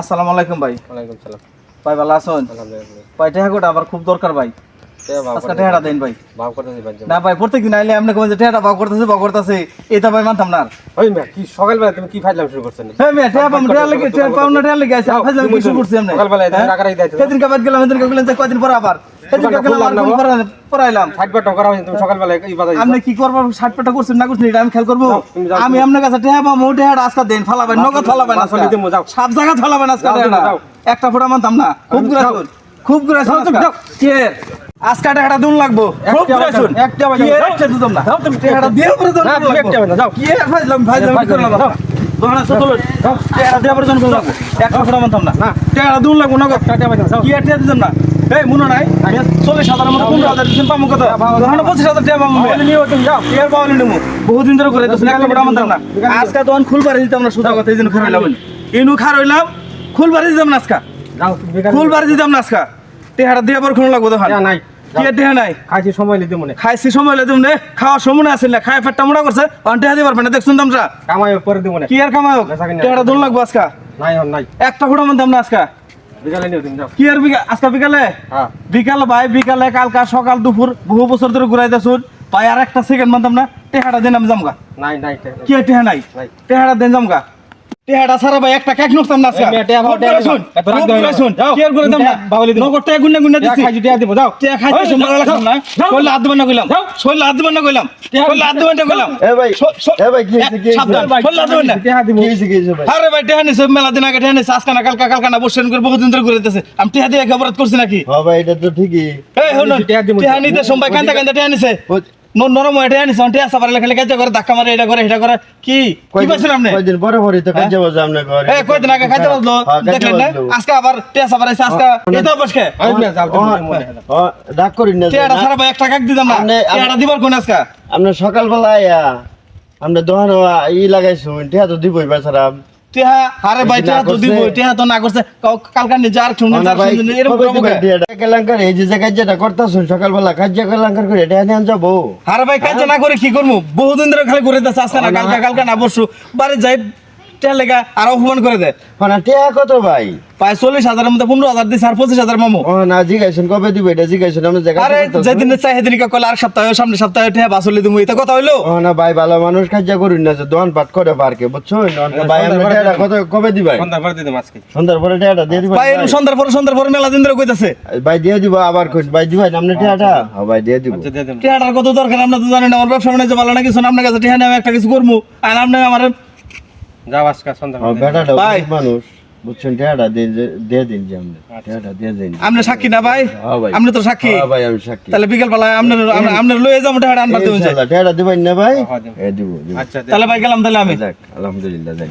আসসালামু আলাইকুম ভাই। ওয়ালাইকুম সালাম। ভাই ভালো আছেন? ভাই টেহা কোটা আমার খুব দরকার ভাই। আজকে টেহাটা দেন ভাই। ভাব করতেছি বাজ্য না ভাই প্রত্যেকদিন আইলে আপনি কোন যে টেহাটা করতেছে ভাগ করতেছে। এটা ভাই মানতাম না ওই মিয়া কি সকালবেলা তুমি কি ফাইলাম শুরু করছেন? হ্যাঁ মেয়ে টেহা পাম টেহা লাগে টেহা পাম না টেহা লাগে আছে যাও, কি শুরু করছি আমরা? সকালবেলা এদিকে রাগারাগি সেদিন কাবাদ গেলাম সেদিন গেলাম কয়দিন পর আবার। আপনি কি করব? ষাট পেটা করছেন না করছেন এটা আমি খেয়াল করব। যাও, তুমি যাও, আমি আপনার কাছে টেহা পাম ও আজকে দেন ফালাবেন নগদ ফালাবেন মাছ নিতে মো, যাও। সব জায়গা ফালাবেন আজকে যাও, তুমি টেহাটা। যাও। একটা ফোটা মানতাম না। খুব খুব ঘুরাইছুন যাও, তুমি আজকে। যাও। কে? আজকে টেহাটা দুন লাগবো। খুব একটা একটা দিতাম না। তুমি দিয়ে না, তুমি একটা। কে? করলাম। দোকানে দিয়ে দুন লাগবো। একটা ফোটা মানতাম না। না। দুন লাগবো নগদ। টাকা কি? একটা দিতাম না। এই মনে নাই। চল্লিশ হাজার মতো পনেরো হাজার দিচ্ছেন পাবো কত? পঁচিশ হাজার টাকা পাবো নিও তুমি যাও। এর পাওয়া নেব বহুদিন ধরে করে দিচ্ছেন একটা ফোটা মানতাম না। আজকে তখন খুলবাড়ি দিতাম না সোজা কথা এই জন্য খারাইলাম ইনু খার হইলাম খুলবাড়ি দিতাম না আজকা। তুমি দিতাম না আজকা। টেহাটা দিয়ে পর খুন লাগবো তখন। নাই খাইছি সময় মনে। খাইছি সময় আছে না খাই করছে। অন টেহা দিয়ে পারবে না দেখছুন দামটা। কামাই পরে দিব কি আর কামায় বেচা কিনা। টেহাটা লাগবো আজকা। নাই নাই। একটা ফোটা মানতাম না আজকা। কি আর বিকা আজকা বিকালে? হ্যাঁ। বিকাল ভাই বিকালে কালকা সকাল দুপুর বহু বছর ধরে ঘুরাই দেখুন ভাই আর একটা সেকেন্ড মানতাম না টেহাটা দিন আমি জামগা নাই নাই কি টেহা নাই? নাই। টেহাটা দেন জামগা টেহাটা সারা ভাই একটা কেক নড়তাম না এই মেয়ে, টেহা ভাও, টেহা শুন, না। শুন। করে দাম? টেহা টেহা দিছি। দিব টেহা না কইলাম। না কইলাম। টেহা- শরীরে হাত দিবেন না কইলাম। এ ভাই এ ভাই কি হয়েছে কি? সাবধান, না। টিয়া দিব কি হয়েছে কি হয়েছে ভাই আরে ভাই টেহা নিছে, মেলা দিন আগে টেহা নিছে, আজকে না কালকা কালকা না বসেন করে বহুদিন ধরে ঘুরে দিতেছে। আমি টেহা দিয়ে খবরাত করছি নাকি হ্যাঁ ভাই এটা তো ঠিকই এই হলো টেহা। টেহা নিতে কান্দা কান্দা টেহা নিছে ন- নরম হয়ে টেহা নিছে টেহা সাবারে লেখা লেখা করে ধাক্কা মারে এটা করে এটা করে। কি? কি কয়দিন- পাইছেন আপনি কয়দিন পরে পরে তো কাজে বাজে আপনার ঘরে। এই কয়দিন আগে খাইতে বাজলো? হ্যাঁ, দেখলেন না? আজকে আবার টেহা সাবারে আজকে এটা বসকে আমি মিয়া যাও তুমি ও- ও, রাগ করিন না টেহাটা সারা ভাই একটা কাক দিতাম না। আপনি- দিবার কোন আজকে? আপনার সকালবেলা আয়া আমরা দোকান ই লাগাইছো টিয়া তো দিবই বেচারা ভাই টেহা তো দিব তো না করছে। কালকা নিজে আর শুনুন এই যে যে কাজটা করতেছো সকালবেলা কাজ কেলাঙ্কার করে এটা নিয়ে যাব। হারে ভাই কাজ না করে কি করব? বহুদিন ধরে খালি করে না না, না। কালকা কালকা না বসু বাড়ি যাই টেহা লেগা আর অপমান করে দেয়। মানে টিয়া কত ভাই? প্রায় চল্লিশ হাজারের মধ্যে পনেরো হাজার দিচ্ছে আর পঁচিশ হাজার মামু। ও না জিগাইছেন কবে দিবে এটা জিগাইছেন আমরা জায়গা আরে যেদিন চাই সেদিন কলে আর সপ্তাহে সামনে সপ্তাহে টেহা বাসলি তুমি এটা কথা হইল? ও না ভাই ভালো মানুষ কাজ করুন না যে দোকান পাট করে পার্কে বুঝছ? ভাই আমরা সন্ধ্যা কত কবে দিবাই সন্ধ্যা পরে দিতে আজকে। সন্ধ্যার পরে টিয়াটা দিয়ে দিবেন ভাই সন্ধ্যার পরে সন্ধ্যার পরে মেলা দিন ধরে কইতাছে। ভাই দিয়ে দিব আবার কইন ভাই দিবেন আপনি টিয়াটা? হ্যাঁ ভাই দিয়ে দিব। আচ্ছা টেহাটার কত দরকার আপনি তো জানি না আমার ব্যবসা বাণিজ্য ভালো না কিছু না, আপনার কাছে টেহা নিয়ে আমি একটা কিছু করব আর আপনি আমার যাও আজকে সন্ধ্যা আমার পরে বেটাটা ভাই। গরিব মানুষ বুঝছেন? টিয়াটা দিয়ে দিয়ে দিন যে আপনি টিয়াটা দিয়ে দিন। আপনি সাক্ষী না ভাই? হ্যাঁ ভাই। আপনি তো সাক্ষী। হ্যাঁ ভাই আমি সাক্ষী। তাহলে বিকেল বেলায় আপনার আপনার লয়ে যাব টেহাটা আনবার দেবেন ইনশাআল্লাহ দিবেন না ভাই? হ্যাঁ, এ দিব দিব। আচ্ছা তাহলে ভাই গেলাম তাহলে আমি। আলহামদুলিল্লাহ যাই।